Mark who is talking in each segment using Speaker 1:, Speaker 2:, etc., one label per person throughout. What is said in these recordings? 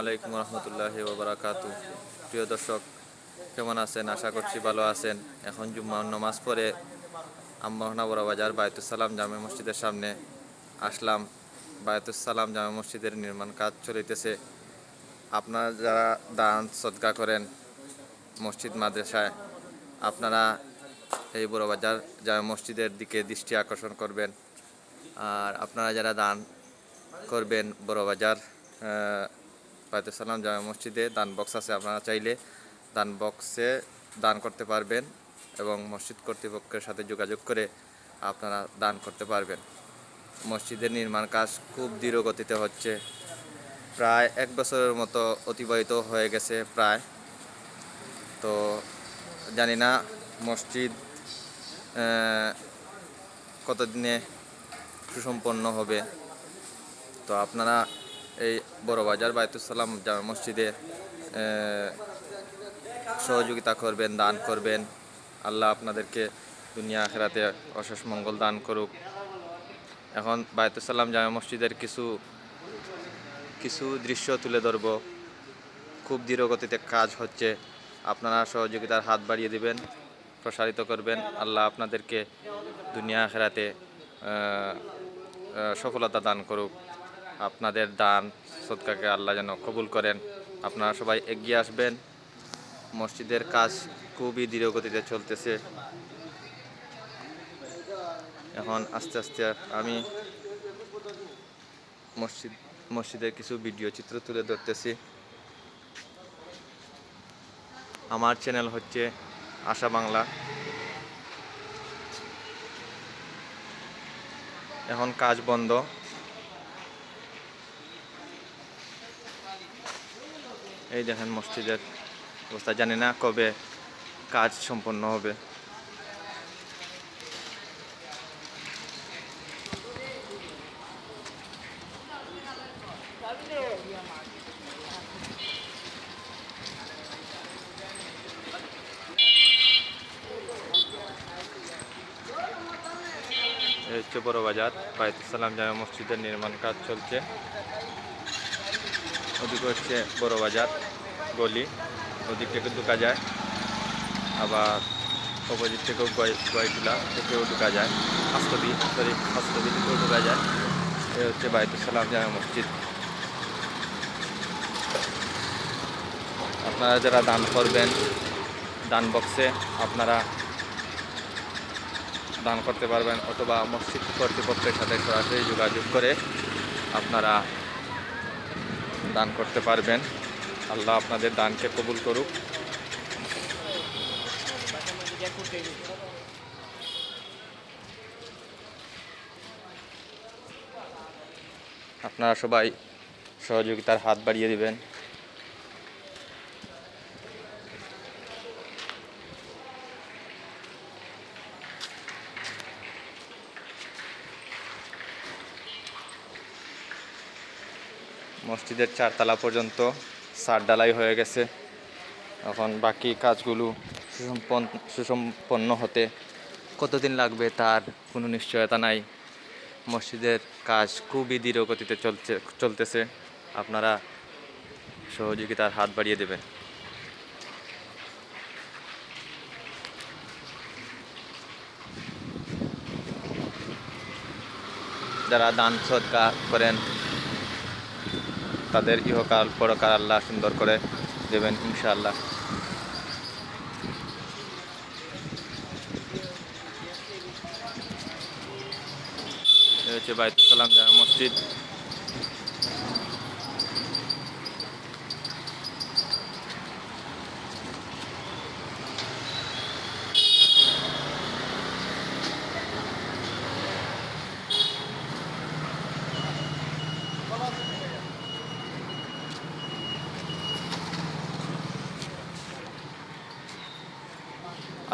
Speaker 1: আলাইকুম রহমতুল্লাহ ওবরাকাতু প্রিয় দর্শক, কেমন আছেন? আশা করছি ভালো আছেন। এখন জুম্মার নামাজ পড়ে আম্মাহনা বড় বাজার বায়তুসালাম জামে মসজিদের সামনে আসলাম। বায়তুসালাম জামে মসজিদের নির্মাণ কাজ চলিতেছে। আপনারা যারা দান, সদকা করেন মসজিদ, মাদ্রাসায়, আপনারা এই বড় বাজার জামে মসজিদের দিকে দৃষ্টি আকর্ষণ করবেন। আর আপনারা যারা দান করবেন বড় বাজার বায়তুসালাম জামা মসজিদে দান বক্স আছে, আপনারা চাইলে দান বক্সে দান করতে পারবেন এবং মসজিদ কর্তৃপক্ষের সাথে যোগাযোগ করে আপনারা দান করতে পারবেন। মসজিদের নির্মাণ কাজ খুব ধীর গতিতে হচ্ছে, প্রায় এক বছরের মতো অতিবাহিত হয়ে গেছে প্রায়। তো জানি না মসজিদ কতদিনে সুসম্পন্ন হবে। তো আপনারা এই বড় বাজার বায়তুসালাম জামা মসজিদে সহযোগিতা করবেন দান করবেন। আল্লাহ আপনাদেরকে দুনিয়া আখেরাতে অশেষ মঙ্গল দান করুক। এখন বায়তুসালাম জামা মসজিদের কিছু কিছু দৃশ্য তুলে ধরব। খুব ধীর গতিতে কাজ হচ্ছে। আপনারা সহযোগিতার হাত বাড়িয়ে দিবেন প্রসারিত করবেন। আল্লাহ আপনাদেরকে দুনিয়া আহ, সফলতা দান করুক। আপনাদের দান সদকাকে আল্লাহ যেন কবুল করেন। আপনারা সবাই এগিয়ে আসবেন। মসজিদের কাজ খুবই ধীর গতিতে চলতেছে। এখন আস্তে আস্তে আমি মসজিদ, মসজিদের কিছু ভিডিও চিত্র তুলে ধরতেছি। আমার চ্যানেল হচ্ছে আশা বাংলা। এখন কাজ বন্ধ। এই দেখেন মসজিদের অবস্থা, জানি না কবে কাজ সম্পন্ন হবে। হচ্ছে বড় বাজার বায়তুসালাম জামা মসজিদের নির্মাণ কাজ চলছে। ওদিকে হচ্ছে বড় বাজার। গলি, ওদিক থেকে ঢুকা যায়। আবার অপোজিট থেকেও গয় গয়গুলা থেকেও ঢুকা যায়। হাস্তবি সরি হাস্তবি থেকেও ঢুকা যায়। এ হচ্ছে বায়তুসালাম জামা মসজিদ। আপনারা যারা দান করবেন, দান বক্সে আপনারা দান করতে পারবেন, অথবা মসজিদ কর্তৃপক্ষের সাথে সরাসরি যোগাযোগ করে আপনারা দান করতে পারবেন। আল্লাহ আপনাদের দানকে কবুল করুক। আপনারা সবাই সহযোগিতার হাত বাড়িয়ে দিবেন। মসজিদের চারতলা পর্যন্ত সার ডালাই হয়ে গেছে। এখন বাকি কাজগুলো সুসম্পন্ন সুসম্পন্ন হতে কতদিন লাগবে তার কোনো নিশ্চয়তা নাই। মসজিদের কাজ খুবই ধীর গতিতে চলছে চলতেছে। আপনারা সহযোগিতার হাত বাড়িয়ে দেবেন। যারা দান সৎকার করেন তাদের ইহকাল পরকাল আল্লাহ সুন্দর করে দেবেন ইনশাআল্লাহ। হচ্ছে বাইতুসালাম জামা মসজিদ।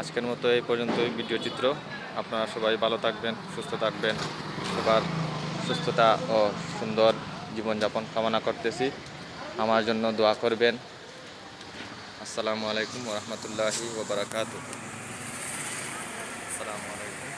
Speaker 1: আজকের মতো এই পর্যন্তই ভিডিও চিত্র। আপনারা সবাই ভালো থাকবেন, সুস্থ থাকবেন। সবার সুস্থতা ও সুন্দর জীবনযাপন কামনা করতেছি। আমার জন্য দোয়া করবেন। আসসালামু আলাইকুম রহমতুল্লাহি ওবরাকাত আসসালামু আলাইকুম।